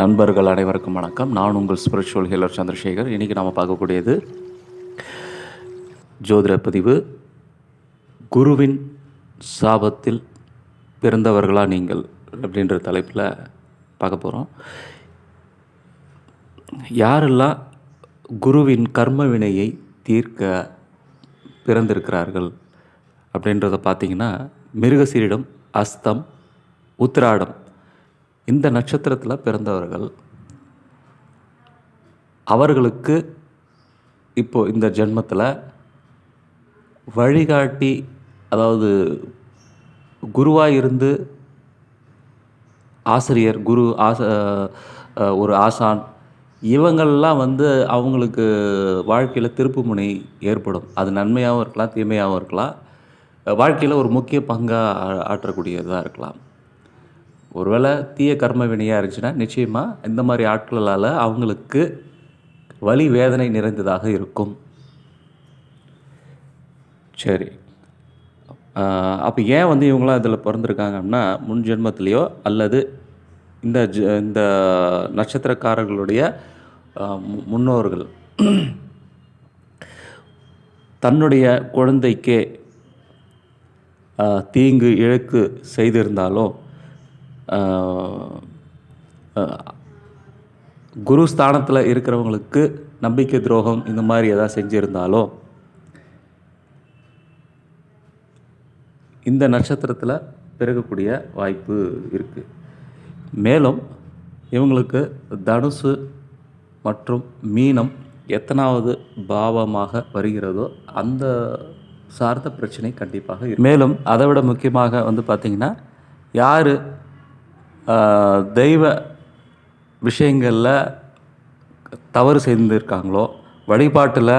நண்பர்கள் அனைவருக்கும் வணக்கம். நான் உங்கள் ஸ்பிரிச்சுவல் ஹீலர் சந்திரசேகர். இன்றைக்கி நாம் பார்க்கக்கூடியது ஜோதிட பதிவு. குருவின் சாபத்தில் பிறந்தவர்களா நீங்கள் அப்படின்ற தலைப்பில் பார்க்க போகிறோம் யாரெல்லாம் குருவின் கர்ம வினையை தீர்க்க பிறந்திருக்கிறார்கள் அப்படின்றத பார்த்தீங்கன்னா மிருகசீரிடம் அஸ்தம் உத்திராடம் இந்த நட்சத்திரத்தில் பிறந்தவர்கள் அவர்களுக்கு இப்போ இந்த ஜென்மத்தில் வழிகாட்டி அதாவது குருவாக இருந்து ஆசிரியர் குரு ஆச ஒரு ஆசான் இவங்கள்லாம் வந்து அவங்களுக்கு வாழ்க்கையில் திருப்புமுனை ஏற்படும். அது நன்மையாகவும் இருக்கலாம் தீமையாகவும் இருக்கலாம். வாழ்க்கையில் ஒரு முக்கிய பங்காக ஆற்றக்கூடியதாக இருக்கலாம். ஒருவேளை தீய கர்ம வினையாக இருந்துச்சுன்னா நிச்சயமாக இந்த மாதிரி ஆட்களால் அவங்களுக்கு வலி வேதனை நிறைந்ததாக இருக்கும். சரி. அப்போ ஏன் வந்து இவங்களாம் இதில் பிறந்திருக்காங்கன்னா முன் ஜென்மத்திலேயோ அல்லது இந்த ஜ இந்த நட்சத்திரக்காரர்களுடைய முன்னோர்கள் தன்னுடைய குழந்தைக்கே தீங்கு இழக்கு செய்திருந்தாலும் குரு ஸ்தானத்தில் இருக்கிறவங்களுக்கு நம்பிக்கை துரோகம் இந்த மாதிரி எதாவது செஞ்சுருந்தாலோ இந்த நட்சத்திரத்தில் பிறகக்கூடிய வாய்ப்பு இருக்குது மேலும் இவங்களுக்கு தனுசு மற்றும் மீனம் எத்தனாவது பாவமாக வருகிறதோ அந்த சார்ந்த பிரச்சனை கண்டிப்பாக மேலும் அதை விட முக்கியமாக வந்து பார்த்திங்கன்னா யார் தெய்வ விஷயங்களில் தவறு செய்திருக்காங்களோ வழிபாட்டில்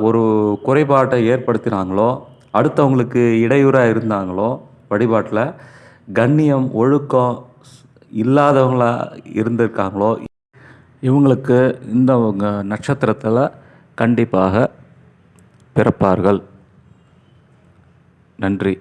ஒரு குறைபாட்டை ஏற்படுத்தினாங்களோ அடுத்தவங்களுக்கு இடையூறாக இருந்தாங்களோ வழிபாட்டில் கண்ணியம் ஒழுக்கம் இல்லாதவங்களாக இருந்திருக்காங்களோ இவங்களுக்கு இந்த நட்சத்திரத்தில் கண்டிப்பாக பிறப்பார்கள். நன்றி.